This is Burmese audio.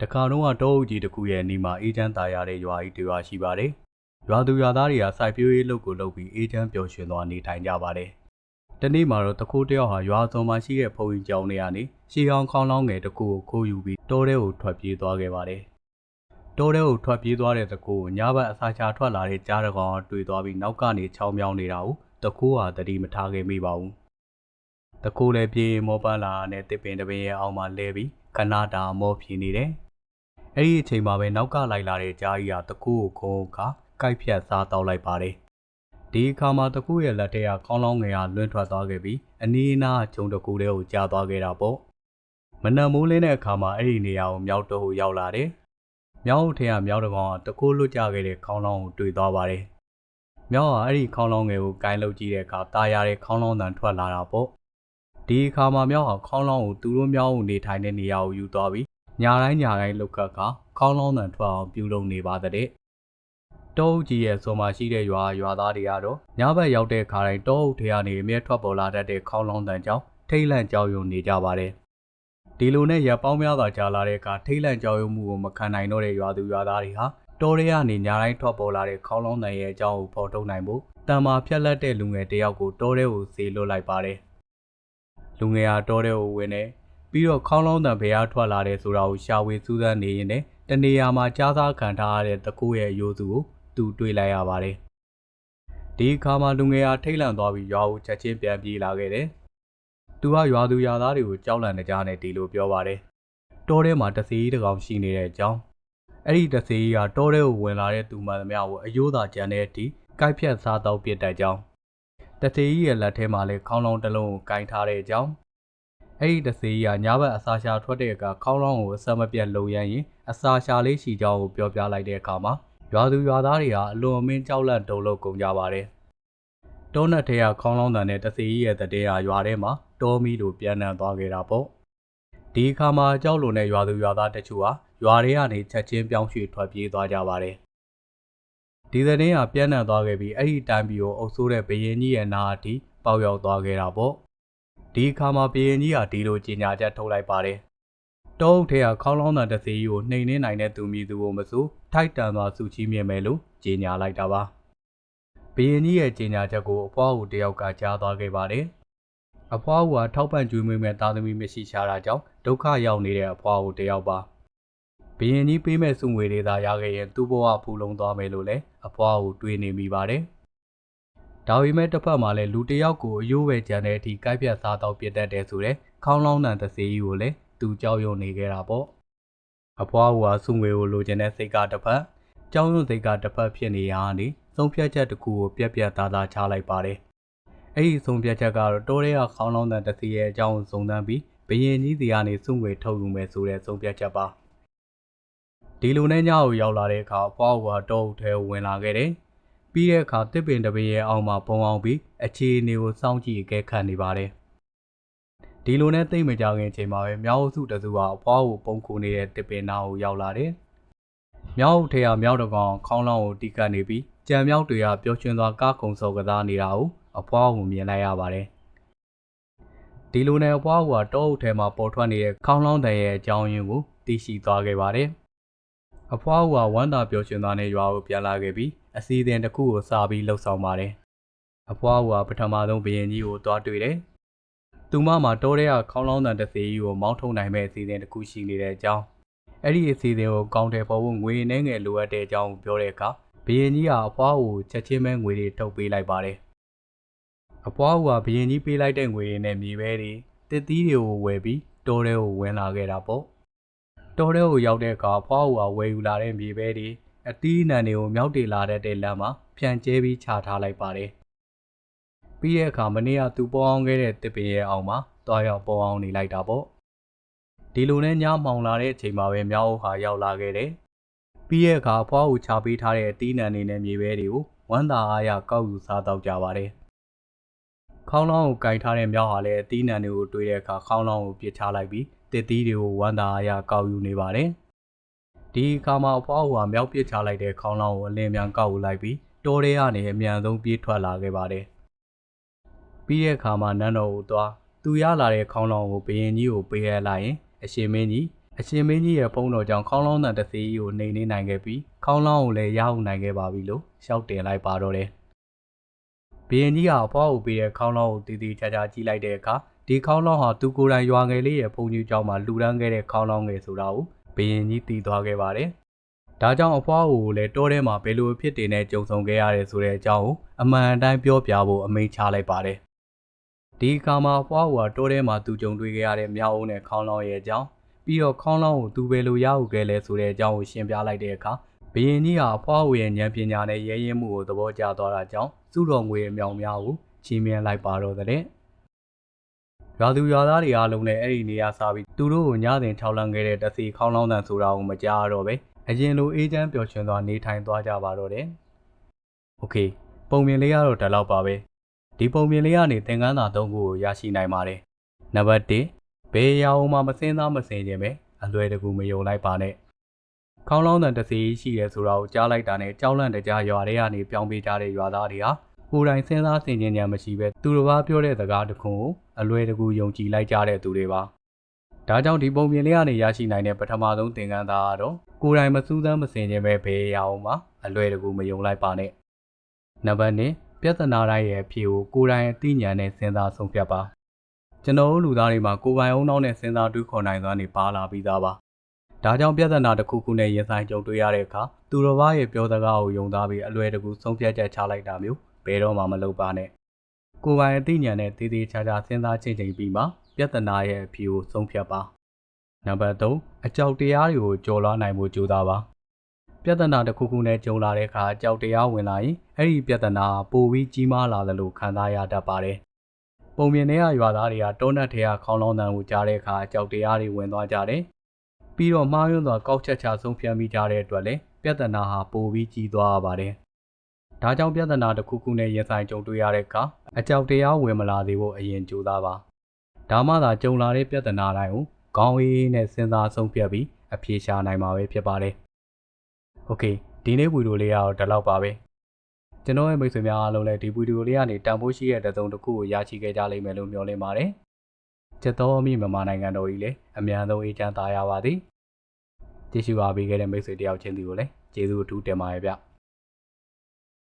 တခါတော့ကတောအုပ်ကြီးတစ်ခုရဲ့နေမှာအေးချမ်းသာရတဲ့ရွာကြီးတစ်ရွာရှိပါတယ်။ရွာသူရွာသားတွေကစိုက်ပျိုးရေးလုပ်ကိုလုပ်ပြီးအေးချမ်းပျော်ရွှင်သွားနေထိုင်ကြပါတယ်။တနေ့မှာတော့တခိုးတယောက်ဟာရွာစုံမှာရှိတဲ့ဖုန်ကြီးကျောင်းထဲကနေရှေးအောင်ခေါင်းလောင်းငယ်တစ်ခုကိုခိုးယူပြီးတောထဲကိုထွက်ပြေးသွားခဲ့ပါတယ်။တောထဲကိုထွက်ပြေးသွားတဲ့တခိုးကိုညဘက်အစာချထွက်လာတဲ့ကြားတကောင်ကတွေ့သွားပြီးနောက်ကနေချောင်းမြောင်းနေတာကိုတခိုးဟာတတိမထားခဲ့မိပါဘူး။တခိုးလည်းပြေးရင်မောပန်းလာတဲ့တစ်ပင်တစ်ပင်ရဲ့အောက်မှာလဲပြီးခဏတာမောဖြီနေတယ်။ အဲ့ဒီအချိန်မှာပဲနောက်ကလိုက်လာတဲ့ကြားကြီးကတကူကိုခုံခါကိုက်ဖြတ်စားတောက်လိုက်ပါတယ်။ဒီအခါမှာတကူရဲ့လက်ထက်ကခေါင်းလောင်းငယ်ကလွင့်ထွက်သွားခဲ့ပြီးအနီးအနားဂျုံတကူလေးကိုကြာသွားခဲ့တာပေါ့။မနက်မိုးလင်းတဲ့အခါမှာအဲ့ဒီနေရာကိုမြောက်တော့ရောက်လာတယ်။မြောက်ထက်ကမြောက်တကောင်ကတကူလွတ်ကြခဲ့တဲ့ခေါင်းလောင်းကိုတွေ့သွားပါတယ်။မြောက်ကအဲ့ဒီခေါင်းလောင်းငယ်ကိုကိုင်းလုတ်ကြည့်တဲ့အခါตาရတဲ့ခေါင်းလောင်းတန်ထွက်လာတာပေါ့။ဒီအခါမှာမြောက်ဟာခေါင်းလောင်းကိုသူတို့မြောက်ကိုနေထိုင်တဲ့နေရာကိုယူသွားပြီး ညာတိုင်းညာတိုင်းလုတ်ခတ်ကခေါင်းလောင်းတန်ထွက်အောင်ပြုလုပ်နေပါတဲ့တောအုပ်ကြီးရဲ့ဆိုမှရှိတဲ့ရွာရွာသားတွေကတော့ညဘက်ရောက်တဲ့ခါတိုင်းတောအုပ်ထဲကနေအမြဲထွက်ပေါ်လာတတ်တဲ့ခေါင်းလောင်းတန်ကြောင့်ထိတ်လန့်ကြောက်ရွံ့နေကြပါတယ်ဒီလိုနဲ့ရပ်ပေါင်းများစွာကြာလာတဲ့အခါထိတ်လန့်ကြောက်ရွံ့မှုကိုမခံနိုင်တော့တဲ့ရွာသူရွာသားတွေဟာတောထဲကနေညာတိုင်းထွက်ပေါ်လာတဲ့ခေါင်းလောင်းတန်ရဲ့အကြောင်းကိုဖော်ထုတ်နိုင်ဖို့တံမာဖြက်လက်တဲ့လူငယ်တယောက်ကိုတောထဲကိုဆေလွတ်လိုက်ပါတယ်လူငယ်ဟာတောထဲကိုဝင်နေ ပြီးတော့ခေါင်းလောင်းတန်ဘယ်အားထွက်လာတယ်ဆိုတာကိုရှာဝေစူးစမ်းနေရင်လည်းတနေရာမှာကြားစားခံထားရတဲ့တကူရဲ့ရိုးစုကိုသူတွေ့လိုက်ရပါတယ်။ဒီအခါမှာလူငယ်ဟာထိတ်လန့်သွားပြီးရွာကိုချက်ချင်းပြန်ပြေးလာခဲ့တယ်။သူကရွာသူရွာသားတွေကိုကြောက်လန့်နေကြနဲ့ဒီလိုပြောပါတယ်။တောထဲမှာတစီးတစ်ကောင်ရှိနေတဲ့အကြောင်းအဲ့ဒီတစီးကတောထဲကိုဝင်လာတဲ့သူမှန်သမျှကိုအယိုးသာကြံတဲ့အထိကိုက်ဖြတ်စားတော့ပြစ်တဲ့ကြောင်းတစီးရဲ့လက်ထဲမှာလည်းခေါင်းလောင်းတစ်လုံးကိုကင်ထားတဲ့အကြောင်း အဲ့ဒီတစေးကညဘက်အစာရှာထွက်တဲ့အခါခေါင်းလောင်းကိုအဆက်မပြတ်လုံရမ်းရင်အစာရှာလေးရှိကြောင်းကိုပြောပြလိုက်တဲ့အခါမှာရွာသူရွာသားတွေဟာအလွန်အမင်းကြောက်လန့်တုန်လှုပ်ကုန်ကြပါတယ်။တောနက်ထဲကခေါင်းလောင်းတန်တဲ့တစေးရဲ့တတဲ့ဟာရွာထဲမှာတောမီလိုပြန်နှံသွားခဲ့တာပေါ့။ဒီအခါမှာကြောက်လွန်တဲ့ရွာသူရွာသားတချို့ဟာရွာထဲကနေချက်ချင်းပြောင်းရွှေ့ထွက်ပြေးသွားကြပါတယ်။ဒီတဲ့ဟာပြန်နှံသွားခဲ့ပြီးအဲ့ဒီတိုင်ပီကိုအုပ်ဆိုးတဲ့ဘရင်ကြီးရဲ့နာအထိပေါက်ရောက်သွားခဲ့တာပေါ့။ ဒီအခါမှာဘရင်ကြီးဟာဒီလိုကြေညာချက်ထုတ်လိုက်ပါတယ်။တောအုပ်ထဲကခေါင်းလောင်းတန်တစ်စီးကိုနှိမ်နှင်းနိုင်တဲ့သူမည်သူကိုမဆိုထိုက်တန်စွာစုချီးမြှင့်မယ်လို့ကြေညာလိုက်တာပါ။ဘရင်ကြီးရဲ့ကြေညာချက်ကိုအဖွားဟူတယောက်ကကြားသွားခဲ့ပါတယ်။အဖွားဟူဟာထောက်ပံ့ကျွေးမွေးမဲ့သားသမီးမရှိရှာတာကြောင့်ဒုက္ခရောက်နေတဲ့အဖွားဟူတယောက်ပါ။ဘရင်ကြီးပေးမဲ့စုငွေတွေသာရခဲ့ရင်သူ့ဘဝဖူလုံသွားမယ်လို့လည်းအဖွားဟူတွေးနေမိပါတယ်။ ဒါပေမဲ့တစ်ဖက်မှာလည်းလူတစ်ယောက်ကိုအယိုးပဲကြံတဲ့အထိကိုက်ပြတ်စားတော့ပြတ်တတ်တယ်ဆိုတဲ့ခေါင်းလောင်းတန်တစ်စေးကြီးကိုလည်းသူကြောက်ရွံ့နေခဲ့တာပေါ့အဖွားဟူဟာစုငွေကိုလိုချင်တဲ့စိတ်ကတစ်ဖက်ကြောက်ရွံ့စိတ်ကတစ်ဖက်ဖြစ်နေရကနေသုံးဖြတ်ချက်တစ်ခုကိုပြက်ပြက်သားသားချလိုက်ပါတယ်အဲ့ဒီသုံးဖြတ်ချက်ကတော့တိုးရဲကခေါင်းလောင်းတန်တစ်စေးရဲ့အကြောင်းကိုစုံစမ်းပြီးဘရင်ကြီးစီကနေစုငွေထုတ်ယူမယ်ဆိုတဲ့သုံးဖြတ်ချက်ပါဒီလိုနဲ့ညကိုရောက်လာတဲ့အခါအဖွားဟူဟာတောအုပ်ထဲကိုဝင်လာခဲ့တယ် ပြီးတဲ့အခါတစ်ပင်တစ်ပင်ရဲ့အောက်မှာပုံအောင်ပြီးအခြေအနေကိုစောင့်ကြည့်အကဲခတ်နေပါတယ်။ဒီလိုနဲ့သိမ့်မကြခင်အချိန်မှာပဲမြောက်အုပ်စုတစုကအဖွားကိုပုံခုနေတဲ့တစ်ပင်နာကိုရောက်လာတယ်။မြောက်အုပ်ထဲကမြောက်တကောင်ခေါင်းလောင်းကိုတီးကပ်နေပြီးကြံမြောက်တွေကပျော်ရွှင်စွာကားကုံစော်ကစားနေတာကိုအဖွားကိုမြင်လိုက်ရပါတယ်။ဒီလိုနဲ့အဖွားကတောအုပ်ထဲမှာပေါ်ထွက်နေတဲ့ခေါင်းလောင်းတန်ရဲ့အကြောင်းရင်းကိုသိရှိသွားခဲ့ပါတယ်။အဖွားဟူဟာဝမ်းသာပျော်ရွှင်သွားတဲ့ရွာကိုပြန်လာခဲ့ပြီး အစီအစဉ်တစ်ခုကိုစပြီးလှုပ်ဆောင်ပါတယ်။အဖွားဟူဟာပထမဆုံးဘရင်ကြီးကိုတွားတွေ့တယ်။သူမမှာတိုးတဲ့ကခေါင်းလောင်းတန်တစ်စီကြီးကိုမောင်းထုတ်နိုင်မဲ့အစီအစဉ်တစ်ခုရှိနေတဲ့အကြောင်းအဲ့ဒီအစီအစဉ်ကိုကောင်းတယ်ပေါ်ဖို့ငွေနှဲငယ်လိုအပ်တဲ့အကြောင်းကိုပြောတဲ့အခါဘရင်ကြီးကအဖွားကိုချက်ချင်းပဲငွေတွေထုတ်ပေးလိုက်ပါတယ်။အဖွားဟူဟာဘရင်ကြီးပေးလိုက်တဲ့ငွေတွေနဲ့မြေပဲတွေတစ်သီးတွေကိုဝယ်ပြီးတိုးတဲ့ကိုဝင်လာခဲ့တာပေါ့။တော်တဲ့ကိုရောက်တဲ့အခါဖွားဟူဟာဝယ်ယူလာတဲ့မြေပဲတွေ အတီးအနှံတွေကိုမြောက်တေလာတဲ့တဲ့လမ်းမှာဖြန့်ကျဲပြီးချထားလိုက်ပါတယ်။ပြီးတဲ့အခါမနေ့ကသူပေါ်အောင်ခဲ့တဲ့တစ်ပင်ရဲ့အောက်မှာတွားရောက်ပေါ်အောင်နေလိုက်တာပေါ့။ဒီလိုနဲ့ညမှောင်လာတဲ့အချိန်မှာပဲမြောက်အုပ်ဟာရောက်လာခဲ့တယ်။ပြီးတဲ့အခါဖွားဟူချပေးထားတဲ့အတီးအနှံတွေနဲ့မြေပဲတွေကိုဝမ်းသာအားရကောက်ယူစားတော့ကြပါတယ်။ခေါင်းလောင်းကိုကင်ထားတဲ့မြောက်ဟာလည်းအတီးအနှံတွေကိုတွေ့တဲ့အခါခေါင်းလောင်းကိုပြစ်ချလိုက်ပြီးတစ်သီးတွေကိုဝမ်းသာအားရကောက်ယူနေပါတယ်။ ဒီအခါမှာအဖွားဟူဟာမြောက်ပစ်ချလိုက်တဲ့ခေါင်းလောင်းကိုအလင်းမြန်ကောက်ယူလိုက်ပြီးတောထဲကနေအမြန်ဆုံးပြေးထွက်လာခဲ့ပါတယ်။ပြီးတဲ့အခါမှာနန်းတော်ကိုသွားသူရလာတဲ့ခေါင်းလောင်းကိုဘရင်ကြီးကိုပေးရလိုက်ရင်အရှင်မင်းကြီးအရှင်မင်းကြီးရဲ့ဖုန်းတော်ကြောင့်ခေါင်းလောင်းတန်တစ်စီးကိုနှိမ်နှင်းနိုင်ခဲ့ပြီးခေါင်းလောင်းကိုလည်းရအောင်နိုင်ခဲ့ပါပြီလို့ရှောက်တင်လိုက်ပါတော့တယ်။ဘီရင်ကြီးကအဖွားကိုပေးတဲ့ခေါင်းလောင်းကိုတည်တည်ချာချာကြည့်လိုက်တဲ့အခါဒီခေါင်းလောင်းဟာသူကိုယ်တိုင်ရွာငယ်လေးရဲ့ဖုန်ကြီးကျောင်းမှာလူရန်ခဲ့တဲ့ခေါင်းလောင်းငယ်ဆိုတာကို ဘီရင်ကြီးတည်သွားခဲ့ပါတယ်။ဒါကြောင့်အဖွားကိုလည်းတောထဲမှာဘယ်လိုဖြစ်တင်နဲ့ကြုံဆုံခဲ့ရတယ်ဆိုတဲ့အကြောင်းကိုအမှန်အတိုင်းပြောပြဖို့အမိန့်ချလိုက်ပါတယ်။ဒီအခါမှာအဖွားကတောထဲမှာသူကြုံတွေ့ခဲ့ရတဲ့မြောက်အုံးနဲ့ခေါင်းလောင်းရဲ့အကြောင်းပြီးတော့ခေါင်းလောင်းကိုသူပဲလိုရဟုတ်ခဲ့လဲဆိုတဲ့အကြောင်းကိုရှင်းပြလိုက်တဲ့အခါဘရင်ကြီးဟာအဖွားဝရဲ့ဉာဏ်ပညာနဲ့ရဲရင်မှုကိုသဘောကျသွားတာကြောင့်စုတော်ငွေအမြောင်များကိုချီးမြှင့်လိုက်ပါတော့တဲ့ ရွာသူရွာသားတွေအားလုံးလည်းအဲ့ဒီနေရာစားပြီးသူတို့ကိုညစဉ်ထောက်လန့်ခဲ့တဲ့တစီခေါင်းလောင်းတန်ဆိုတာကိုမကြားရတော့ပဲအရင်လိုအေးချမ်းပျော်ရွှင်စွာနေထိုင်သွားကြပါတော့တယ်။ Okay ပုံမြင်လေးကတော့ဒီလောက်ပါပဲ။ဒီပုံမြင်လေးကနေသင်ခန်းစာ၃ခုကိုရရှိနိုင်ပါတယ်။နံပါတ်1ဘယ်ရာအောင်မှမစင်းသားမစင်ခြင်းပဲအလွယ်တကူမယုံလိုက်ပါနဲ့ခေါင်းလောင်းတန်တစ်စီရှိရဲဆိုတာကိုကြားလိုက်တာနဲ့ကြောက်လန့်တကြားရွာထဲကနေပြောင်းပေးကြတဲ့ရွာသားတွေဟာ ကိုယ်တိုင်စဉ်းစားဆင်ခြင်ဉာဏ်မရှိပဲသူတစ်ပါးပြောတဲ့စကားတစ်ခုကိုအလွယ်တကူယုံကြည်လိုက်ကြတဲ့သူတွေပါဒါကြောင့်ဒီပုံပြင်လေးကနေရရှိနိုင်တဲ့ပထမဆုံးသင်ခန်းစာကတော့ကိုယ်တိုင်မစူးစမ်းမစင်ခြင်းပဲဘယ်ရာအောင်မှအလွယ်တကူမယုံလိုက်ပါနဲ့နံပါတ်2ပြဿနာတိုင်းရဲ့အဖြေကိုကိုယ်တိုင်အသိဉာဏ်နဲ့စဉ်းစားဆုံးဖြတ်ပါကျွန်တော်တို့လူသားတွေမှာကိုယ်ပိုင်အုံနောက်နဲ့စဉ်းစားတွေးခေါ်နိုင်စွမ်းတွေပါလာပြီးသားပါ။ဒါကြောင့်ပြဿနာတစ်ခုခုနဲ့ရင်ဆိုင်ကြုံတွေ့ရတဲ့အခါသူတော်ဘာရဲ့ပြောစကားကိုယုံသားပြီးအလွယ်တကူဆုံးဖြတ်ချက်ချလိုက်တာမျိုး ဘယ်တော့မှမလုပ်ပါနဲ့။ကိုယ်ပိုင်အသိဉာဏ်နဲ့တည်တည်ချာချာစဉ်းစားချိန်ချိန်ပြီးမှပြဿနာရဲ့အဖြေကိုဆုံးဖြတ်ပါ။နံပါတ်3အကြောက်တရားတွေကိုကြော်လွှားနိုင်ဖို့ကြိုးစားပါ။ပြဿနာတစ်ခုခုနဲ့ကြုံလာတဲ့အခါအကြောက်တရားဝင်လာရင်အဲ့ဒီပြဿနာပိုပြီးကြီးမားလာသလိုခံစားရတတ်ပါတယ်။ပုံမြင်တဲ့ရွာသားတွေကတောနက်ထဲကခေါင်းလောင်းတန်ကိုကြားတဲ့အခါအကြောက်တရားတွေဝင်သွားကြတယ်။ပြီးတော့မှားယွင်းစွာကောက်ချက်ချဆုံးဖြတ်မိကြတဲ့အတွက်လည်းပြဿနာဟာပိုပြီးကြီးသွားရပါတယ်။ ဒါကြောင့်ပြဿနာတစ်ခုခုနဲ့ရင်ဆိုင်ကြုံတွေ့ရတဲ့အခါအကြောက်တရားဝင်မလာသေးဖို့အရင်ကြိုးစားပါ။ဒါမှသာကြုံလာတဲ့ပြဿနာတိုင်းကိုခေါင်းအေးနဲ့စဉ်းစားဆုံးဖြတ်ပြီးအဖြေရှာနိုင်မှာပဲဖြစ်ပါတယ်။ Okay ဒီနေ့ဗီဒီယိုလေးကတော့ဒီလောက်ပါပဲ။ကျွန်တော်ရဲ့မိတ်ဆွေများအားလုံးလည်းဒီဗီဒီယိုလေးကနေတန်ဖိုးရှိတဲ့တဲ့သုံးတစ်ခုကိုရရှိခဲ့ကြလိမ့်မယ်လို့မျှော်လင့်ပါတယ်။ချက်တော်အမိမြန်မာနိုင်ငံတော်ကြီးလည်းအမြန်ဆုံးအေးချမ်းသာရပါသည်။ကြည့်ရှုအားပေးခဲ့တဲ့မိတ်ဆွေတယောက်ချင်းစီကိုလည်းကျေးဇူးအထူးတင်ပါတယ်ဗျ။